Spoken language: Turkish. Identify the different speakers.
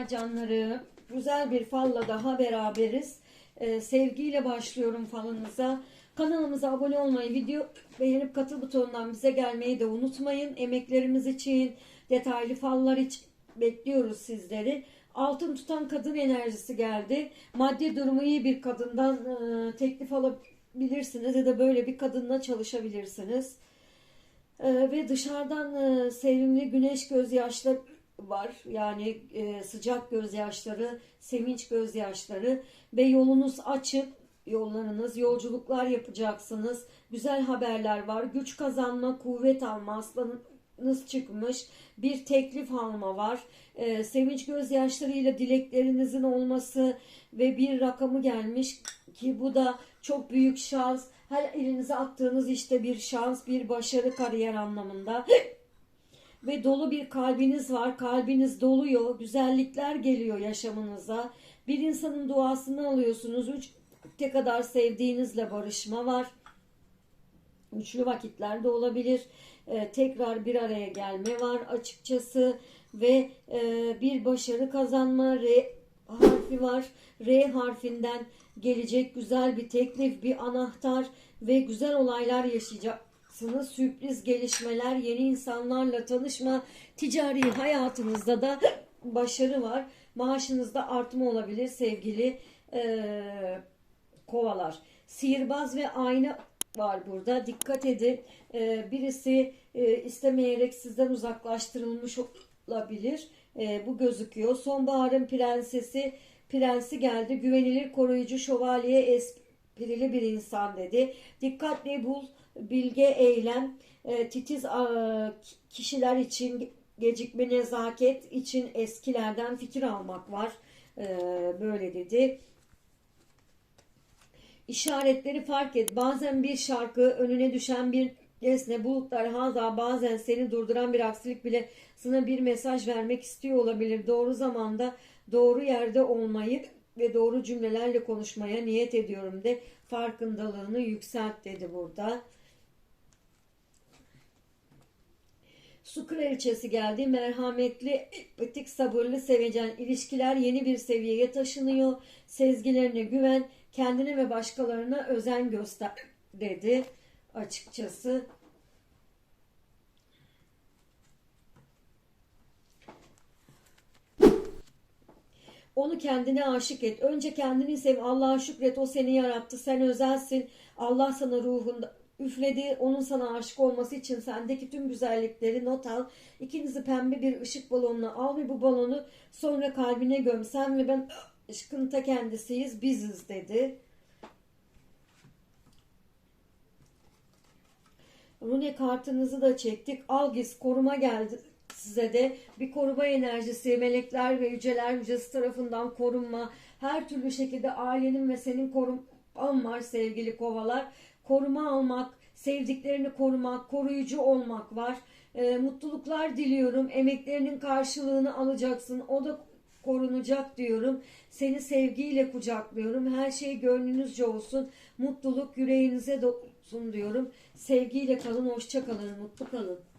Speaker 1: Merhaba canlarım. Güzel bir falla daha beraberiz. Ee, sevgiyle başlıyorum falınıza. Kanalımıza abone olmayı, video beğenip katıl butonundan bize gelmeyi de unutmayın. Emeklerimiz için, detaylı fallar için bekliyoruz sizleri. Altın tutan kadın enerjisi geldi. Maddi durumu iyi bir kadından e, teklif alabilirsiniz ya da böyle bir kadınla çalışabilirsiniz. Ee, ve dışarıdan e, sevimli güneş gözyaşları var. Yani e, sıcak gözyaşları, sevinç gözyaşları ve yolunuz açık. Yollarınız, yolculuklar yapacaksınız. Güzel haberler var. Güç kazanma, kuvvet alma, aslanınız çıkmış. Bir teklif alma var. Ee, sevinç gözyaşlarıyla dileklerinizin olması ve bir rakamı gelmiş ki bu da çok büyük şans. Her elinize attığınız işte bir şans, bir başarı kariyer anlamında. Ve dolu bir kalbiniz var. Kalbiniz doluyor. Güzellikler geliyor yaşamınıza. Bir insanın duasını alıyorsunuz. Üç vakte kadar sevdiğinizle barışma var. Üçlü vakitlerde olabilir. Ee, tekrar bir araya gelme var açıkçası. Ve e, bir başarı kazanma. R harfi var. R harfinden gelecek güzel bir teklif, bir anahtar ve güzel olaylar yaşayacaksınız. Sürpriz gelişmeler, yeni insanlarla tanışma, ticari hayatınızda da başarı var. Maaşınızda artma olabilir sevgili eee, kovalar. Sihirbaz ve ayna var burada. Dikkat edin. Eee, birisi eee, istemeyerek sizden uzaklaştırılmış olabilir. Eee, bu gözüküyor. Sonbaharın prensesi prensi geldi. Güvenilir koruyucu şövalye esprili bir insan dedi. Dikkatli bul, bilge eylem, e, titiz a, kişiler için gecikme nezaket için eskilerden fikir almak var. E, böyle dedi. İşaretleri fark et. Bazen bir şarkı önüne düşen bir nesne bulutlar haza bazen seni durduran bir aksilik bile sana bir mesaj vermek istiyor olabilir. Doğru zamanda doğru yerde olmayı ve doğru cümlelerle konuşmaya niyet ediyorum de farkındalığını yükselt dedi burada. Su kraliçesi geldi. Merhametli, etik, sabırlı, sevecen ilişkiler yeni bir seviyeye taşınıyor. Sezgilerine güven, kendine ve başkalarına özen göster dedi açıkçası. Onu kendine aşık et. Önce kendini sev. Allah'a şükret. O seni yarattı. Sen özelsin. Allah sana ruhunda üfledi. Onun sana aşık olması için sendeki tüm güzellikleri not al. İkinizi pembe bir ışık balonuna al ve bu balonu sonra kalbine göm. Sen ve ben ışkın ta kendisiyiz. Biziz dedi. Rune kartınızı da çektik. Algis koruma geldi size de bir koruma enerjisi, melekler ve yüceler yücesi tarafından korunma, her türlü şekilde ailenin ve senin koruman var sevgili kovalar. Koruma almak, sevdiklerini korumak, koruyucu olmak var. Ee, mutluluklar diliyorum. Emeklerinin karşılığını alacaksın. O da korunacak diyorum. Seni sevgiyle kucaklıyorum. Her şey gönlünüzce olsun. Mutluluk yüreğinize dolsun diyorum. Sevgiyle kalın, hoşça kalın, mutlu kalın.